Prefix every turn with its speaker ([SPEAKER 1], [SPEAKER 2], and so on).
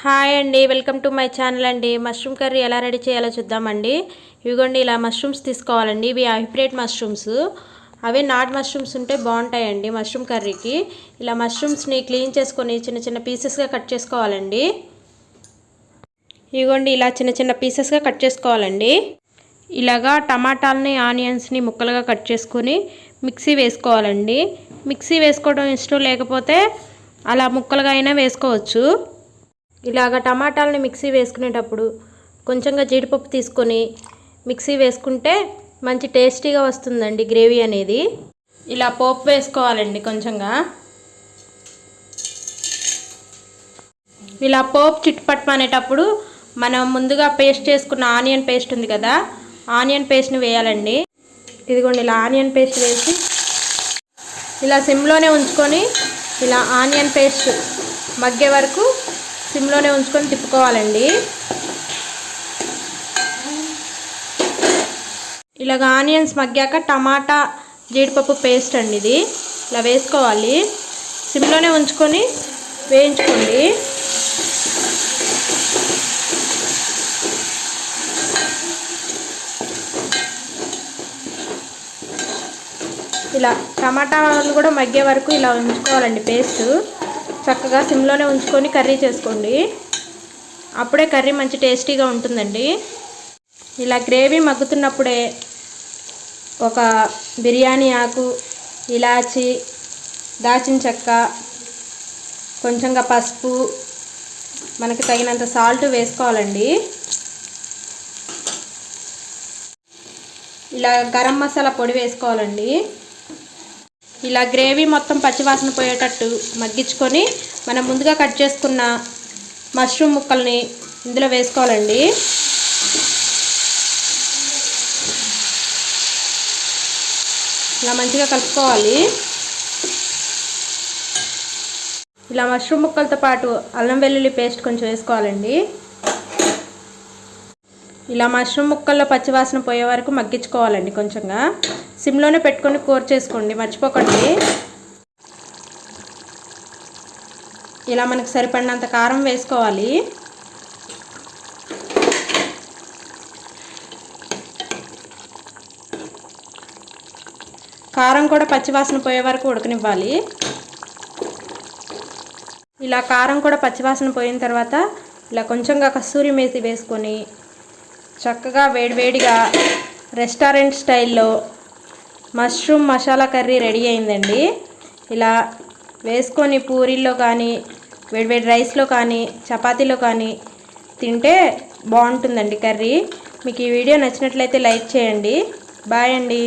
[SPEAKER 1] Hi అండి welcome to my channel అండి. Mushroom curry ఎలా రెడీ చేయాలో చూద్దామండి. ఇవిగోండి ఇలా మష్రూమ్స్ తీసుకోవాలండి. ఇవి హైబ్రిడ్ మష్రూమ్స్. అవి నాట్ మష్రూమ్స్ ఉంటే బాగుంటాయండి మష్రూమ్ కర్రీకి. ఇలా మష్రూమ్స్ని క్లీన్ చేసుకొని చిన్న చిన్న పీసెస్గా కట్ చేసుకోవాలండి. ఇదిగోండి ఇలా చిన్న చిన్న పీసెస్గా కట్ చేసుకోవాలండి. ఇలాగా టమాటాలని ఆనియన్స్ని ముక్కలుగా కట్ చేసుకొని మిక్సీ వేసుకోవాలండి. మిక్సీ వేసుకోవడం ఇష్టం లేకపోతే అలా ముక్కలుగా అయినా వేసుకోవచ్చు. ఇలాగ టమాటాలని మిక్సీ వేసుకునేటప్పుడు కొంచెంగా జీడిపప్పు తీసుకొని మిక్సీ వేసుకుంటే మంచి టేస్టీగా వస్తుందండి గ్రేవీ అనేది. ఇలా పోపు వేసుకోవాలండి కొంచెంగా. ఇలా పోపు చిట్టుపట్టు అనేటప్పుడు మనం ముందుగా పేస్ట్ చేసుకున్న ఆనియన్ పేస్ట్ ఉంది కదా ఆనియన్ పేస్ట్ని వేయాలండి. ఇదిగోండి ఇలా ఆనియన్ పేస్ట్ వేసి ఇలా సిమ్లోనే ఉంచుకొని ఇలా ఆనియన్ పేస్ట్ మగ్గే వరకు సిమ్లోనే ఉంచుకొని తిప్పుకోవాలండి. ఇలాగ ఆనియన్స్ మగ్గాక టమాటా జీడిపప్పు పేస్ట్ అండి ఇది. ఇలా వేసుకోవాలి. సిమ్లోనే ఉంచుకొని వేయించుకోండి. ఇలా టమాటాలు కూడా మగ్గే వరకు ఇలా ఉంచుకోవాలండి పేస్ట్. చక్కగా సిమ్లోనే ఉంచుకొని కర్రీ చేసుకోండి. అప్పుడే కర్రీ మంచి టేస్టీగా ఉంటుందండి. ఇలా గ్రేవీ మగ్గుతున్నప్పుడే ఒక బిర్యానీ ఆకు ఇలాచి దాచిన చెక్క కొంచెంగా పసుపు మనకి తగినంత సాల్ట్ వేసుకోవాలండి. ఇలా గరం మసాలా పొడి వేసుకోవాలండి. ఇలా గ్రేవీ మొత్తం పచ్చివాసన పోయేటట్టు మగ్గించుకొని మనం ముందుగా కట్ చేసుకున్న మష్రూమ్ ముక్కల్ని ఇందులో వేసుకోవాలండి. ఇలా మంచిగా కలుపుకోవాలి. ఇలా మష్రూమ్ ముక్కలతో పాటు అల్లం వెల్లుల్లి పేస్ట్ కొంచెం వేసుకోవాలండి. ఇలా మష్రూమ్ ముక్కల్లో పచ్చివాసన పోయే వరకు మగ్గించుకోవాలండి కొంచెంగా. సిమ్లోనే పెట్టుకొని కూర చేసుకోండి మర్చిపోకండి. ఇలా మనకు సరిపడినంత కారం వేసుకోవాలి. కారం కూడా పచ్చివాసన పోయే వరకు ఉడకనివ్వాలి. ఇలా కారం కూడా పచ్చివాసన పోయిన తర్వాత ఇలా కొంచెంగా కస్తూరి మేసి వేసుకొని చక్కగా వేడివేడిగా రెస్టారెంట్ స్టైల్లో మష్రూమ్ మసాలా కర్రీ రెడీ అయిందండి. ఇలా వేసుకొని పూరీల్లో కానీ వేడివేడి రైస్లో కానీ చపాతీలో కానీ తింటే బాగుంటుందండి కర్రీ. మీకు ఈ వీడియో నచ్చినట్లయితే లైక్ చేయండి. బాయ్ అండి.